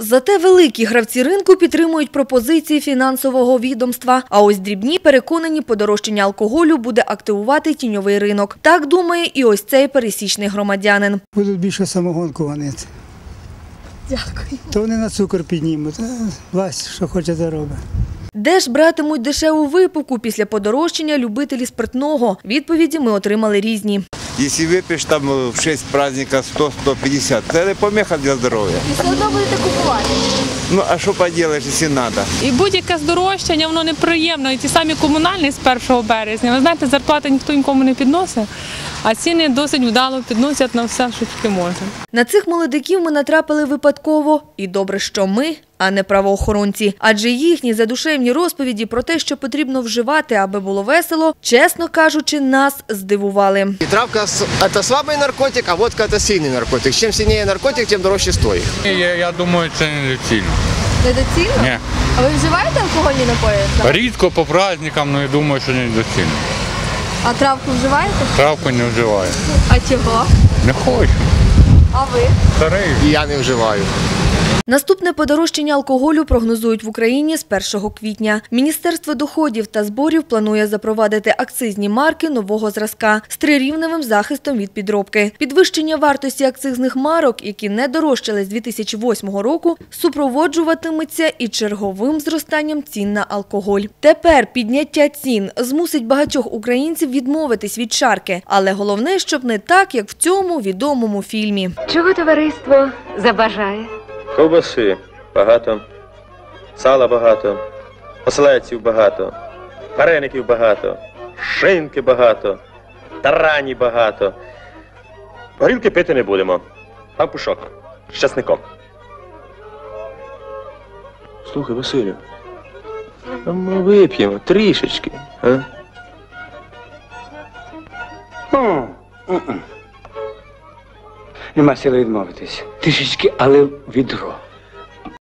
Зате великі гравці ринку підтримують пропозиції фінансового відомства. А ось дрібні переконані, подорожчання алкоголю буде активувати тіньовий ринок. Так думає і ось цей пересічний громадянин. Будуть більше самогонку ванити. Дякую. То вони на цукор піднімуть. а Власть, що хоче, те робить. Де ж братимуть дешеву випивку після подорожчання любителі спиртного? Відповіді ми отримали різні. Если выпьешь там э, в 6 праздника 100-150, это не помеха для здоровья. І все одно будете купувати. Ну а що поділиш, якщо треба? І будь-яке здорожчання, воно неприємно. І ті самі комунальні з 1 березня. Ви знаєте, зарплати ніхто нікому не підносить, а ціни досить вдало підносять на все, що тільки можна. На цих молодиків ми натрапили випадково. І добре, що ми, а не правоохоронці. Адже їхні задушевні розповіді про те, що потрібно вживати, аби було весело, чесно кажучи, нас здивували. И травка с- это слабый наркотик, а водка это сильный наркотик. Чем сильнее наркотик, тем дороже стоит. Я, я думаю, це не доцільно. Недоцільно? Ні. А ви вживаєте алкогольні напої? Рідко по праздникам, але я думаю, що не доцільно. А травку вживаєте? Травку не вживаю. А чого? Не хочу. А ви? Старий. И я не вживаю. Наступне подорожчання алкоголю прогнозують в Україні з 1 квітня. Міністерство доходів та зборів планує запровадити акцизні марки нового зразка з трирівневим захистом від підробки. Підвищення вартості акцизних марок, які не дорожчали з 2008 року, супроводжуватиметься і черговим зростанням цін на алкоголь. Тепер підняття цін змусить багатьох українців відмовитись від чарки, але головне, щоб не так, як в цьому відомому фільмі. Чого товариство забажає? Ковбаси багато, сала багато, ослеців багато, вареників багато, шинки багато, тарані багато. Горілки пити не будемо. Пампушок з часником. Слухай, Василю, а ми вип'ємо трішечки. А? Нема сили відмовитись. Трішечки, але відро.